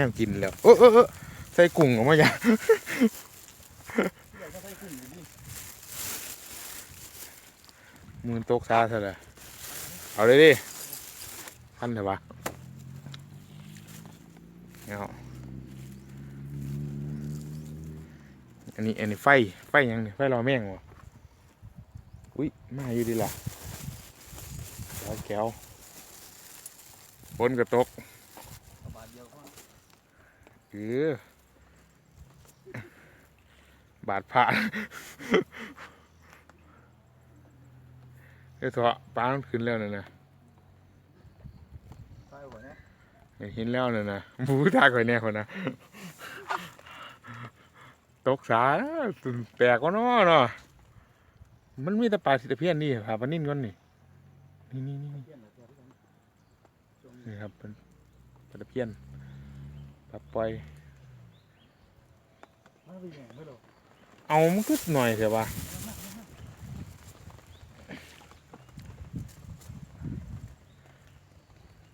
นวกินแล้วเออเออเออใส่กุ้งออกมาอย่างมือตกซาเถอะเลยเอาเลยดิทันเถอะวะเอาอันนี้อันนี้ไฟ ไฟยังไฟรอแม่งวะอุ้ยมาอยู่ดีล่ะแก้วแก้วฝนกระตก เอาบาทเดียวพอ เออบาดผ่านเอ้ยเถอะปลามันขึ้นแล้วนะนะใส่หัวเนี่ยเห็นแล้วนะนะบูตาก่อยแน่คนนะตกสาตุ่นแปลกก็นาะเนาะมันมีแต่ปลาสิตะเพียนนี่ผาปลานิ่นก่อนนี่นี่นี่นี่เที่ยงแล้วเที่ยงพี่น้องจงนี่ครับเป็นปลาตะเพียน ปลาปล่อย มาไปแหงไม่หรอกเอามันก็หน่อยเถอะวะ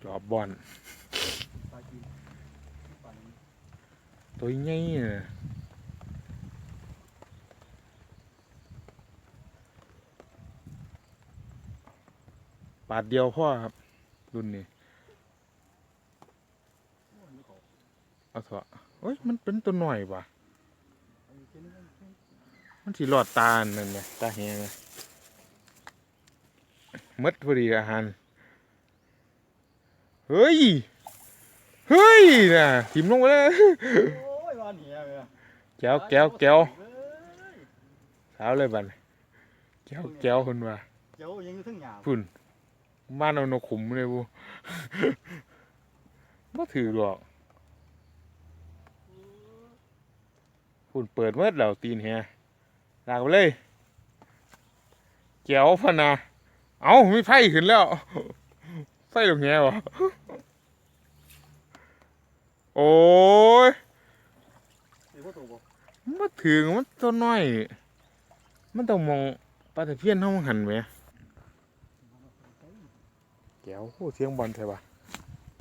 จอบบอลปลาจีนปลานี้ตัวใหญ่น่ะบาทเดียวพ่อครับ รุ่นนี้ โอ้ยนี่เขา เอาเถอะเฮ้ยมันเป็นตัวหน่อยว่ะเอาอยู่แค่นี้ก็แค่มันสีหลอดตาอันนั่นเนี่ยตาแหงนะหมดพอดีอาหาร เฮ้ย เฮ้ยน่ะทิมลงไปเลยโอ้ยว่าเหนียวเลยแก้วแก้วแก้วเว้ยเช้าเลยบัดนี้แก้วแก้วคนว่าเจ้ายังอยู่ทั้งหยาบพุ่นบ้านเอานกขุมเลยบูบ่ถือหรอก พุ่นเปิดเมื่อแล้วตีนแฮลากไปเลยแก้วพนาเอามีไฟขึ้นแล้วไฟตรงแงวะโอ้ยมันถึงมันตัวน้อย มันต้องมองปลาตะเพียนเฮาหันไหมแก้วโอ้เสียงบอลใช่ปะ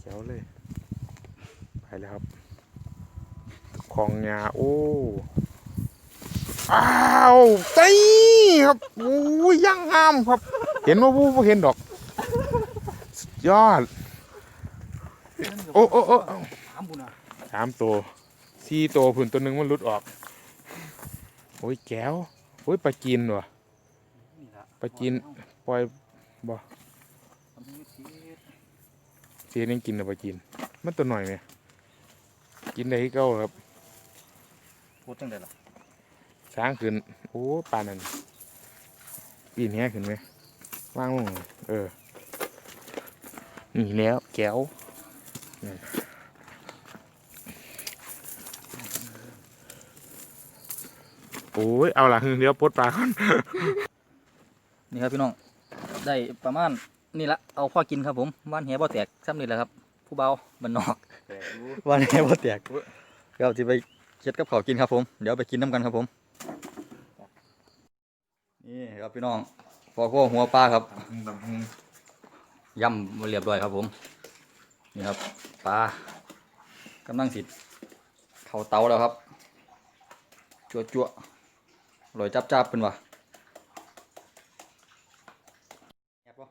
แก้วเลย ไปแล้วครับ ของยาโอ้อ้าวเต้ครับโอ้ยยังงามครับ เห็นว่าบูบ่เห็นดอกสุดยอด โอ้โอ้โอ้สามตัวสี่ตัวผุนตัวหนึ่งมันหลุดออก โอ้ยแก้วโอ้ยปลาจีนวะปลาจีนปล่อยบ่เสียยังกินนะปลาจีน มันตัวหน่อยไหมกินได้ที่เก้าครับ พูดจังไดล่ะช้างขึ้น โอ้ปลานั่นปีนแหขึ้นไหมว่างลงเออนี่แล้วแก้วนั่นโอ้ย เอาละเดี๋ยวปลดปลาก่อนนี่ครับพี่น้อง ได้ประมาณนี่ละเอาพ่อกินครับผมบ้านแหบ่แตกซ้ำนี่แหละครับ ผู้เบาบ้านนอกบ้านแหบ่แตกเราจะไป เช็ดกับเขาวกินครับผม เดี๋ยวไปกินน้ำกันครับผม นี่ครับพี่น้องพอพวกหัวปลาครับย่ำมาเรียบร้อยครับผม นี่ครับปลากำลังสิเข้าเตาแล้วครับ จั่วจั่วๆอร่อยจับจับๆเป็นวะแอบปะ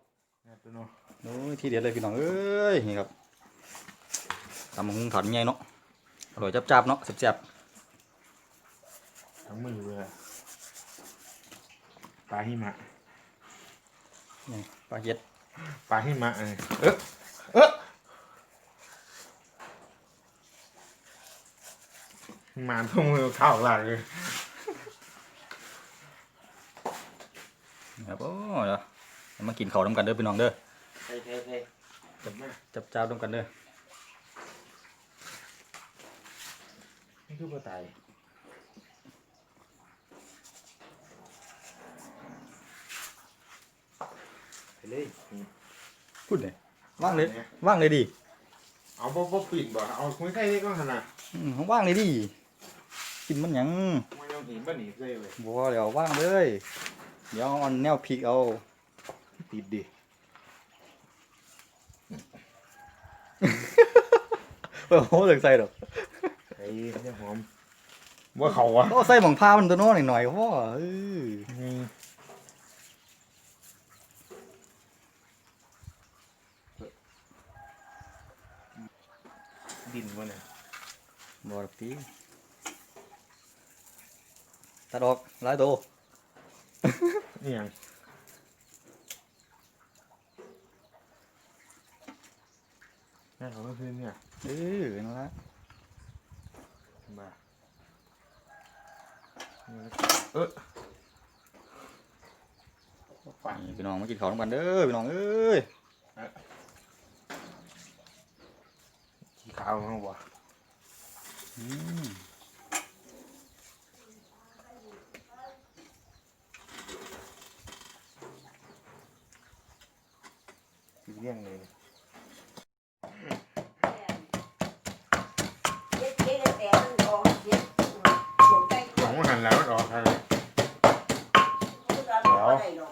โอ้ยทีเด็ดเลยพี่น้องเอ้ยนี่ครับทำหุงถอดใหญ่เนาะอร่อยจับจับๆเนาะแซ่บ ทั้งมือเลยอะปลาหิมะๆนี่ปลาเห็ดปลาหิมะเออเอ๊ะเอ๊ะมาทุ่งมือเข้าหลังเลยนี่ครับโอ้เดี๋ยวมากินข้าวน้ำกันเด้อพี่น้องเด้อเฮ้ยเฮ้ยเฮ้ยจับมาจับจับๆน้ำกันเด้อนี่คือปลาไต เลยพูดเลยว่างเลยว่างเลยดิเอาบ่บ่ปิดบ่เอาคุยใกล้ได้ก็ขนาดอืมว่างเลยดิกินมันหยังไม่ต้องหินบ่หนีเลยว้ยบัเดี๋ยวว่างเลย เดี๋ยวเอาแนวพีกเอาปิดดิเปิดหัวถึงใส่ดอกไอ้เนี่ยหอมว่าเขาวะโอ้ใส่หมองผ้ามันตัวน้อยหน่อยๆพ่อเออ ดินวะเนี่ยบ่ดอกตีตัดออกหลายโตนี่ยังนี่เขาก็คือเนี่ยเออนั่นละมาเออฝันนี่พี่น้องมากินข้าวน้ำกันเด้อพี่น้องเอ้ย ขี้ขาวมั้งวะอืมเลี้ยงเลยเจ๊เจ๊เลยแต่มันองหันแล้วมันออกคราไม่ได้หรอก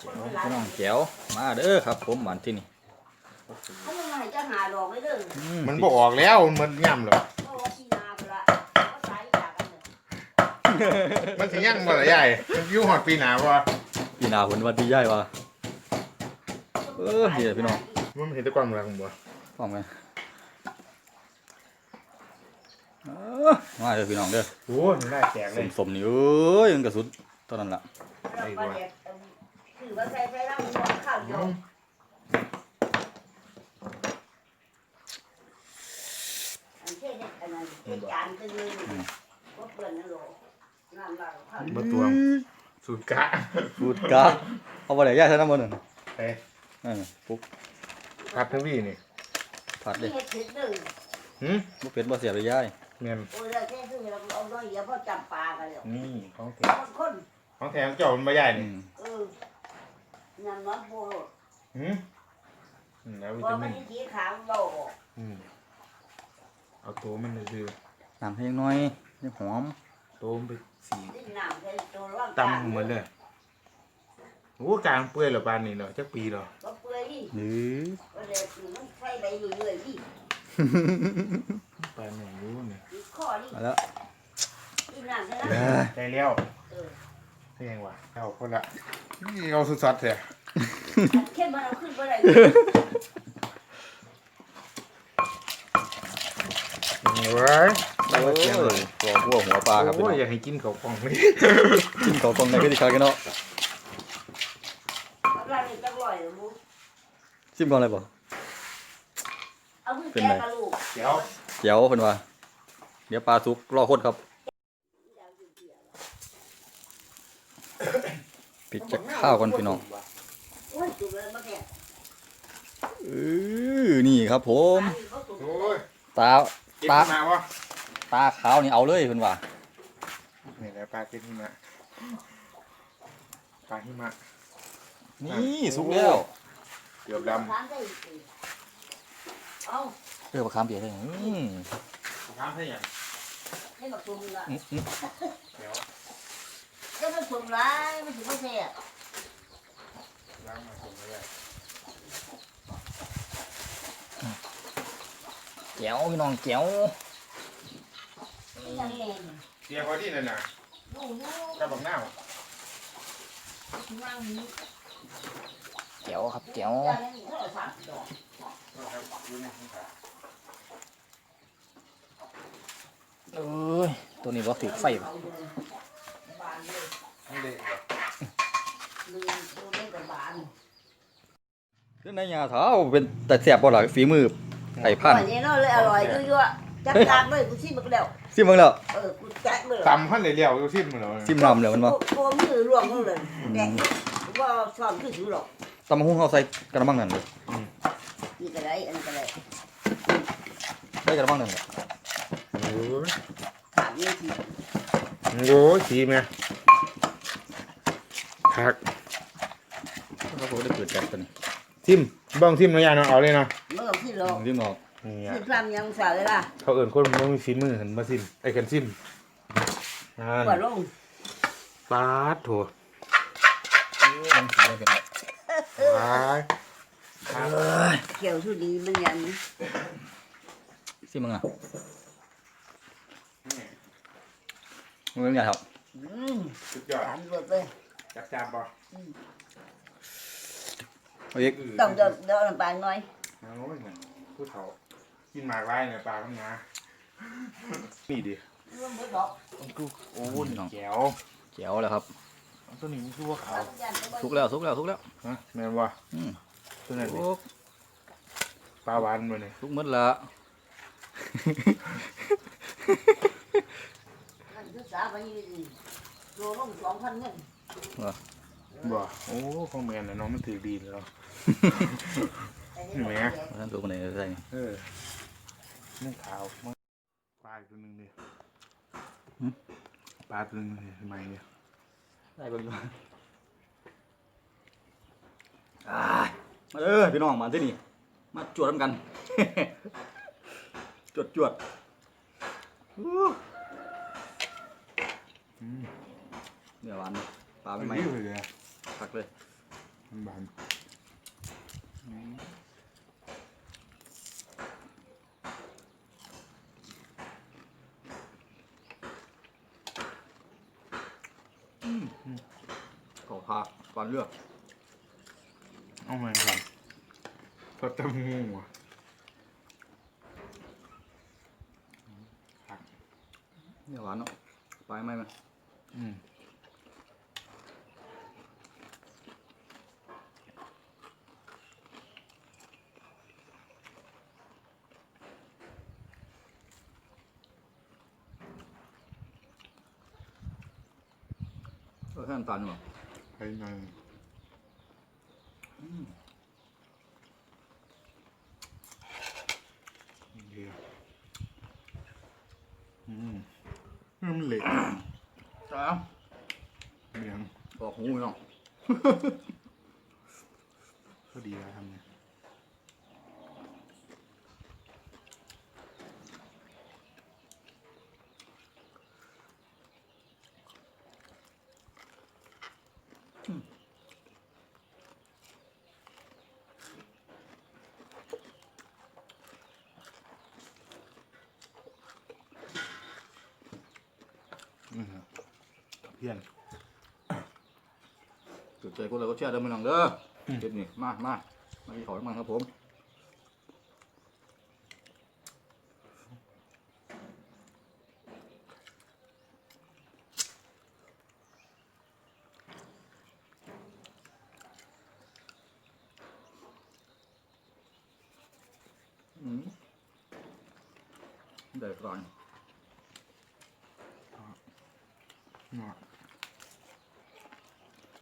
พี่น้องแก้วมาเด้อครับ ผมหวานที่นี่ มันบอกออกแล้วมันย่ำเหรอเพราะว่าพี่นาไปละเขาสายจากกันเลยมันสิย่ำบ่ละใหญ่มันอยิ้วหอดปีหนาวะพี่นาผลวันที่ย่ายว่ะเออเดี๋ยวพี่น้องมันเห็นแตะกวามรังบ่พร้อมกันเออมาเด้อพี่น้องเด้อโอ้ยมันได้แจกเลยสมๆนี่เอ้ยมันกระสุดเท่านั้นล่ะเราก็เด็กคือว่าใส่ใส่ร่างมันข้าวเดียวอันเช่น อันนั้นเป็นจานตึ้งเลยก็เปิดนั่นหรอน้ำเราข้าบ่ตวงสูตรกะพูดกะเอาไปไหนย่ายใช้น้ำมันหนึ่งเอ้ยนั่นน่ะปุ๊บพัดทั้งวี่นี่ผัดเลยเฮ็ดถึงหนึ่งหืมบ่เป็ดบ่เสียเลยย่ายเมียนโอ้ยเราแค่ซึ่งเราเอาน้อยเดียวเพราะจับปลากันแล้วนี่ของแถมคนของแถมเจ้ามันบ่ใหญ่อืนี่มเออน้ำน้ำโบโลดหืมอืมแล้ววิพอตามัมินนสีขาวโลกอืม เอาตัวมันคือน้ำให้น้อยยังหอมตัวมันไปสีดิ้นน้ำใส่ตัวร่างตำเหมือนเลยโอ้กลางเปื่อยเหรอปานนี่เหรอจักปีเหรอก็เปื่อยดิหรือก็เลยมันใส่ไปเรื่อยๆดิปานไหนรู้เนี่ยอีกข้อดิมาแล้วดิ้นน้ำใส่เอ้น้ำยได้แล้วเออเพียงว่ะเอาคนละนี่เอาสุดสัดเถอะเข้มมันเอาขึ้นไปได้ เว้ยโอ้ยหัวหัวหัวปลาครับพี่โอ้น้ยองอยากให้กินเขาวกล่องนี่กินข้าวกล่องในก็ดีครับกันเนาะร้านนี้จังร่อยเลยมูชิมก่อนเลยบ่เอาขึ้นแกะกระลูกเดี๋ยวเดี๋ยวเพิ่นว่าเดี๋ยวปลาสุกรอคนครับปิดจากข้าวก่อนพี่น้องโอ้ยจุกเลยมาแก่เออนี่ครับผมอันนี้เขาสุกโอ้ยตา กินตามาวะตาขาวนี่เอาเลยเพิ่นว่านี่แหละปลากินหิมะปลาหิมะ นี่สุกแล้วเกือบดทานได้อีกเอาเออปลาคามเปียกเลยอืมำน้ำให้ยังให้บักตุ่มละอืมอืมเดี๋ยวจะมันตุ่มร้ายมันถึงไม่แซ่บล้างมาส่งไปเล แจ๋วพี่น้องแจ๋วยังไงเดี๋ยวพอที่นั่นน่ะลูกลูกกระบอกหน้านั่งนี้แจ๋วครับแจ๋วยังไงโทรศัพท์ดอกเอ้ยตัวนี้บ่ถือไฟบ่บานเลยไม่ได้ลืมดูเล่นกับบานคือในยาเท้าเป็นแต่แซ่บบ่ล่ะฝีมือ ไอ้พันวันนี้เนาะเลยอร่อยยั่วๆจักจานเลยกูชิมบักแล้วซิมเบิ่งแล้วเออกูแจ๊กเลยตำขั้นเลยเลี้ยวอยู่ที่มันเหรอซิมน้ำแล้วมันบ่โคมือรวมกันเลยแดกว่าชอบคือถือหรอกตำบักหุ่งเฮาใส่กระมังนั่นเลยนี่ก็ได้อันก็ได้ใส่กระมังนั่นเลยโอ้ยถามนี่ทีโอ้ยสีแม่คักเขาก็ได้เปิดแก๊สตัวนี้ทิมบ้องทิมน้อยยาเนาะเอาเลยเนาะ เมื่อพี่เราซิมออกนี่คือพรำยังสาวเลยล่ะเขาเอิ่นคนมันมีฝีมือเห็นมาซิมไอ้กันซิมอ่ากว่าลงปาดโถมันสีได้เป็นแบบปาดเกี่ยวชุดดีมันยังสิมึงอะนี่มึงเป็นไงครับอืมสุดยอดสามรสเลยจับจานป่ะเอาอีกต้องเดินเดินไปหน่อย โอ้ยเนี่ยผู้เฒ่ากินหมากไรเนี่ยปลาข้างนานี่ดิร่วมมือดอกโอ้นี่แก้วแจ๋วแล้วครับ ตัวนี้มันคือว่าขาวสุกแล้วสุกแล้วสุกแล้วฮะแม่นว่าอืมตัวนั้นดิสุกปลาหวานมาเนี่ยสุกหมดละนั่นคือสามวันนี้โลลงสองพันเงินบ่โอ้ของแม่น่ะน้องมันถือดีแล้วเห็ นไหมท่านตัวคนไหนใส่นี่เออนี่ขาวมากปลาอีกตัวหนึงดิปลาตัวหนึงดิทำไมเนี่ยได้เบิ่งดูอ่ามาเด้อพี่น้องมาที่นี่ มาจวดกัน จวดจวดอู้อืมเนื้อหวานเนอะปลามัไม่นไหมไม่เลยอะผักเลยมันบาน ขอพาปลาเลือกเอามาครับพอตะมูอะครับเนื้อหวานเนาะปลาไม่ไหมมันอืม เออแค่น้ำตาลหรอไปหน่อยเดียวอืมมันเหล็กจ้าเมียงบอกหูเนาะก็ดีแล้วทำเนี่ย พี้ยนจุดใจกูเลยก็เชื่อเดิมไม่ลองเด้ออเจ็ดนี่มามามาที่ขอทั้งมันครับผมอืมได้ก่อนเนาะ